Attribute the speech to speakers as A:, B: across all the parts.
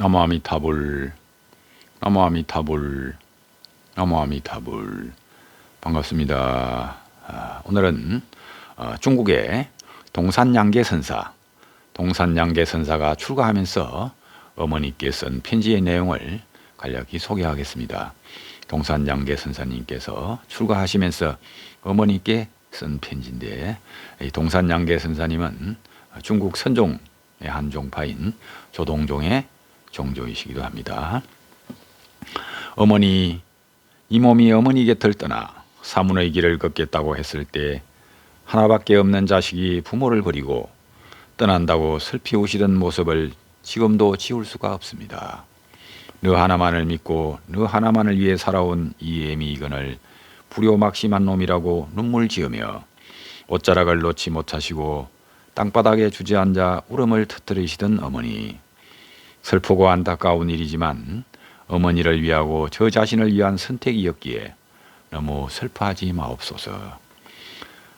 A: 나무아미타불 나무아미타불 나무아미타불 반갑습니다. 아, 오늘은 어, 중국의 동산양계 선사 동산양계 선사가 출가하면서 어머니께 쓴 편지의 내용을 간략히 소개하겠습니다. 동산양계 선사님께서 출가하시면서 어머니께 쓴 편지인데 이 동산양계 선사님은 중국 선종의 한 종파인 조동종의 종조이시기도 합니다. 어머니 이 몸이 어머니 곁을 떠나 사문의 길을 걷겠다고 했을 때 하나밖에 없는 자식이 부모를 버리고 떠난다고 슬피 우시던 모습을 지금도 지울 수가 없습니다. 너 하나만을 믿고 너 하나만을 위해 살아온 이 애미 이건을 불효막심한 놈이라고 눈물 지으며 옷자락을 놓지 못하시고 땅바닥에 주저앉아 울음을 터뜨리시던 어머니. 슬프고 안타까운 일이지만 어머니를 위하고 저 자신을 위한 선택이었기에 너무 슬퍼하지 마옵소서.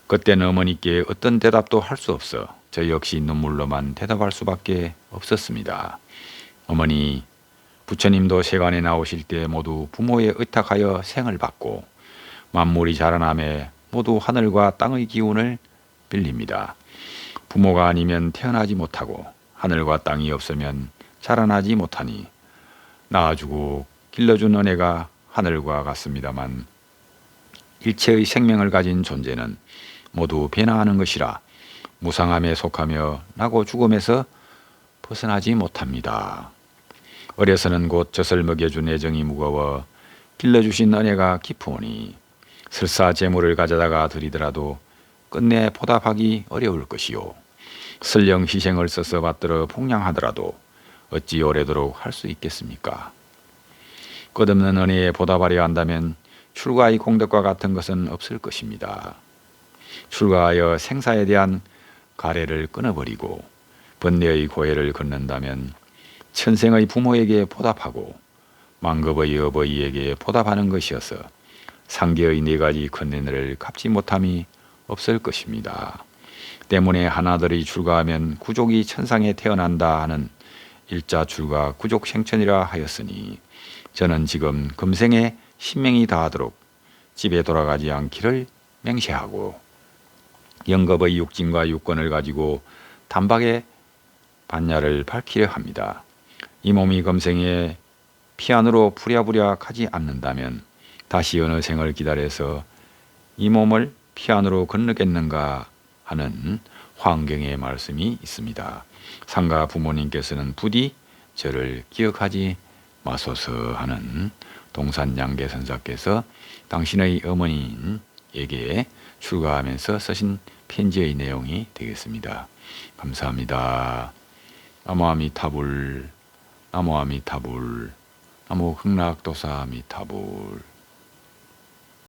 A: 그때는 어머니께 어떤 대답도 할 수 없어 저 역시 눈물로만 대답할 수밖에 없었습니다. 어머니, 부처님도 세간에 나오실 때 모두 부모에 의탁하여 생을 받고 만물이 자라남에 모두 하늘과 땅의 기운을 빌립니다. 부모가 아니면 태어나지 못하고 하늘과 땅이 없으면 자라나지 못하니 낳아주고 길러준 은혜가 하늘과 같습니다만 일체의 생명을 가진 존재는 모두 변화하는 것이라 무상함에 속하며 나고 죽음에서 벗어나지 못합니다. 어려서는 곧 젖을 먹여준 애정이 무거워 길러주신 은혜가 깊으니 설사 재물을 가져다가 드리더라도 끝내 보답하기 어려울 것이요. 설령 희생을 써서 받들어 폭량하더라도 어찌 오래도록 할 수 있겠습니까? 끝없는 은혜에 보답하려 한다면 출가의 공덕과 같은 것은 없을 것입니다. 출가하여 생사에 대한 가래를 끊어버리고 번뇌의 고해를 걷는다면 천생의 부모에게 보답하고 만급의 어버이에게 보답하는 것이어서 상계의 네 가지 컨텐을 갚지 못함이 없을 것입니다. 때문에 하나들이 출가하면 구족이 천상에 태어난다 하는 일자 출가 구족 생천이라 하였으니 저는 지금 금생에 신명이 다하도록 집에 돌아가지 않기를 맹세하고 영겁의 육진과 육권을 가지고 단박에 반야를 밝히려 합니다. 이 몸이 금생에 피안으로 부랴부랴 가지 않는다면 다시 어느 생을 기다려서 이 몸을 피안으로 건너겠는가 하는 환경의 말씀이 있습니다. 상가 부모님께서는 부디 저를 기억하지 마소서 하는 동산 양계 선사께서 당신의 어머니에게 출가하면서 쓰신 편지의 내용이 되겠습니다. 감사합니다. 나무아미타불 나무아미타불 나무 극락도사미타불